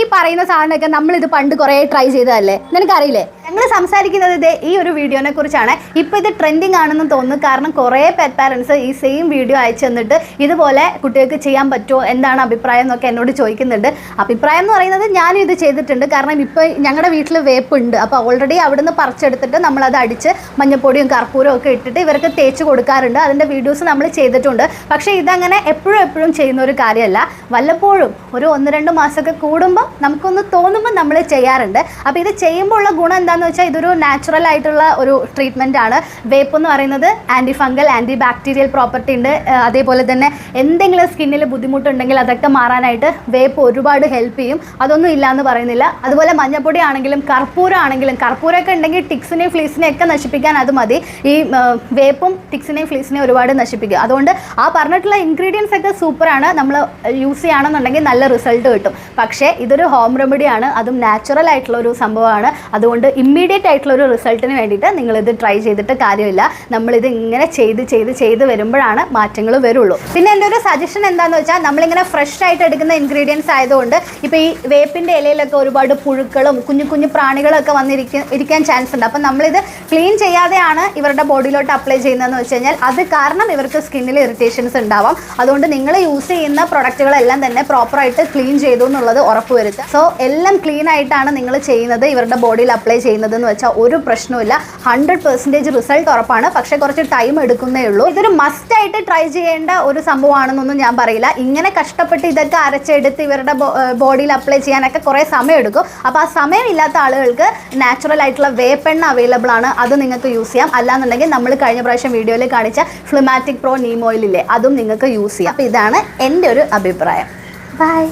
ഈ പറയുന്ന സാധനമൊക്കെ നമ്മളിത് പണ്ട് കുറേ ട്രൈ ചെയ്തതല്ലേ? നിനക്കറിയില്ലേ? ഞങ്ങൾ സംസാരിക്കുന്നത് ഈ ഒരു വീഡിയോനെ കുറിച്ചാണ്. ഇപ്പോൾ ഇത് ട്രെൻഡിങ് ആണെന്ന് തോന്നുന്നു. കാരണം കുറേ പെറ്റ് ഈ സെയിം വീഡിയോ അയച്ചു തന്നിട്ട് ഇതുപോലെ കുട്ടികൾക്ക് ചെയ്യാൻ പറ്റുമോ? എന്താണ് അഭിപ്രായം എന്നൊക്കെ എന്നോട് ചോദിക്കുന്നുണ്ട്. അഭിപ്രായം എന്ന് പറയുന്നത് ഞാനും ഇത് ചെയ്തിട്ടുണ്ട്. കാരണം ഇപ്പോൾ ഞങ്ങളുടെ വീട്ടിൽ വേപ്പുണ്ട്. അപ്പോൾ ഓൾറെഡി അവിടുന്ന് പറിച്ചെടുത്തിട്ട് നമ്മളത് അടിച്ച് മഞ്ഞപ്പൊടിയും കർപ്പൂരവും ഒക്കെ ഇട്ടിട്ട് ഇവർക്ക് തേച്ച് കൊടുക്കാറുണ്ട്. അതിന്റെ വീഡിയോസ് നമ്മൾ ചെയ്തിട്ടുണ്ട്. പക്ഷേ ഇതങ്ങനെ എപ്പോഴും എപ്പോഴും ചെയ്യുന്ന ഒരു കാര്യമല്ല. വല്ലപ്പോഴും ഒരു ഒന്ന് രണ്ട് മാസമൊക്കെ കൂടുമ്പോൾ നമുക്കൊന്ന് തോന്നുമ്പോൾ നമ്മൾ ചെയ്യാറുണ്ട്. അപ്പോൾ ഇത് ചെയ്യുമ്പോൾ ഉള്ള ഗുണം എന്താണെന്ന് വെച്ചാൽ ഇതൊരു നാച്ചുറൽ ആയിട്ടുള്ള ഒരു ട്രീറ്റ്മെന്റ് ആണ്. വേപ്പ് എന്ന് പറയുന്നത് anti fungal anti bacterial property ഉണ്ട് അതേപോലെ തന്നെ എന്തെങ്കിലും സ്കിന്നിൽ ബുദ്ധിമുട്ടുണ്ടെങ്കിൽ അതൊക്കെ മാറാനായിട്ട് വേപ്പ് ഒരുപാട് ഹെൽപ്പ് ചെയ്യും. അതൊന്നും ഇല്ല എന്ന് പറയുന്നില്ല. അതുപോലെ മഞ്ഞപ്പൊടി ആണെങ്കിലും കർപ്പൂരം ആണെങ്കിലും കർപ്പൂരമൊക്കെ ഉണ്ടെങ്കിൽ ടിക്സിനെയും ഫ്ലീസിനെയും ഒക്കെ നശിപ്പിക്കാൻ അത് മതി. ഈ വേപ്പും ടിക്സിനെയും ഫ്ലീസിനെയും ഒരുപാട് നശിപ്പിക്കും അതുകൊണ്ട് ആ പറഞ്ഞിട്ടുള്ള ഇൻഗ്രീഡിയൻസ് ഒക്കെ സൂപ്പറാണ് നമ്മൾ യൂസ് ചെയ്യുകയാണെന്നുണ്ടെങ്കിൽ നല്ല റിസൾട്ട് കിട്ടും. പക്ഷേ ഇതൊരു ഹോം റെമഡിയാണ് അതും നാച്ചുറൽ ആയിട്ടുള്ള ഒരു സംഭവമാണ്. അതുകൊണ്ട് ഇമ്മീഡിയറ്റ് ആയിട്ടുള്ള ഒരു റിസൾട്ടിന് വേണ്ടിയിട്ട് നിങ്ങളിത് ട്രൈ ചെയ്തിട്ട് കാര്യമില്ല. നമ്മളിത് ഇങ്ങനെ ചെയ്ത് ചെയ്ത് ചെയ്ത് വരുമ്പോഴാണ് മാറ്റങ്ങൾ വരുള്ളൂ. പിന്നെ എന്റെ ഒരു സജഷൻ എന്താണെന്ന് വെച്ചാൽ നമ്മളിങ്ങനെ ഫ്രഷ് ആയിട്ട് എടുക്കുന്ന ഇൻഗ്രീഡിയൻസ് ആയതുകൊണ്ട് ഇപ്പോൾ ഈ വേപ്പിന്റെ ഇലയിലൊക്കെ ഒരുപാട് പുഴുക്കളും കുഞ്ഞു കുഞ്ഞു പ്രാണികളൊക്കെ വന്നിരിക്കാൻ ഇരിക്കാൻ ചാൻസ് ഉണ്ട്. അപ്പം നമ്മളിത് ക്ലീൻ ചെയ്യാതെയാണ് ഇവരുടെ ബോഡിയിലോട്ട് അപ്ലൈ ചെയ്യുന്നതെന്ന് വെച്ച് കഴിഞ്ഞാൽ അത് കാരണം ഇവർക്ക് സ്കിന്നിൽ ഇറിറ്റേഷൻസ് ഉണ്ടാവാം. അതുകൊണ്ട് നിങ്ങൾ യൂസ് ചെയ്യുന്ന പ്രൊഡക്റ്റുകളെല്ലാം തന്നെ പ്രോപ്പറായിട്ട് ക്ലീൻ ചെയ്തു എന്നുള്ളത് ഉറപ്പുവരുത്തുക സോ എല്ലാം ക്ലീൻ ആയിട്ടാണ് നിങ്ങൾ ചെയ്യുന്നത്. ഇവരുടെ ബോഡിയിൽ അപ്ലൈ ചെയ്യുന്നത് എന്ന് വെച്ചാൽ ഒരു പ്രശ്നവുമില്ല. ഹൺഡ്രഡ് പെർസെന്റേജ് റിസൾട്ട് ഉറപ്പാണ്. പക്ഷേ കുറച്ച് ടൈം എടുക്കുന്നേ ഉള്ളൂ. ഇതൊരു മസ്റ്റ് ആയിട്ട് ട്രൈ ചെയ്യേണ്ട ഒരു സംഭവമാണെന്നൊന്നും ഞാൻ പറയില്ല. ഇങ്ങനെ കഷ്ടപ്പെട്ട് ഇതൊക്കെ അരച്ചെടുത്ത് ഇവരുടെ ബോഡിയിൽ അപ്ലൈ ചെയ്യാനൊക്കെ കുറേ സമയം എടുക്കും. അപ്പോൾ ആ സമയമില്ലാത്ത ആളുകൾക്ക് നാച്ചുറൽ ആയിട്ടുള്ള വേപ്പെണ്ണ അവൈലബിൾ ആണ്. അത് നിങ്ങൾക്ക് യൂസ് ചെയ്യാം. അല്ലാന്നുണ്ടെങ്കിൽ നമ്മൾ കഴിഞ്ഞ പ്രാവശ്യം വീഡിയോയിൽ കാണിച്ച ഫ്ലിമാറ്റിക് പ്രോ നീമോയിലില്ലേ അതും നിങ്ങൾക്ക് യൂസ് ചെയ്യാം. അപ്പോൾ ഇതാണ് എന്റെ ഒരു അഭിപ്രായം. ബൈ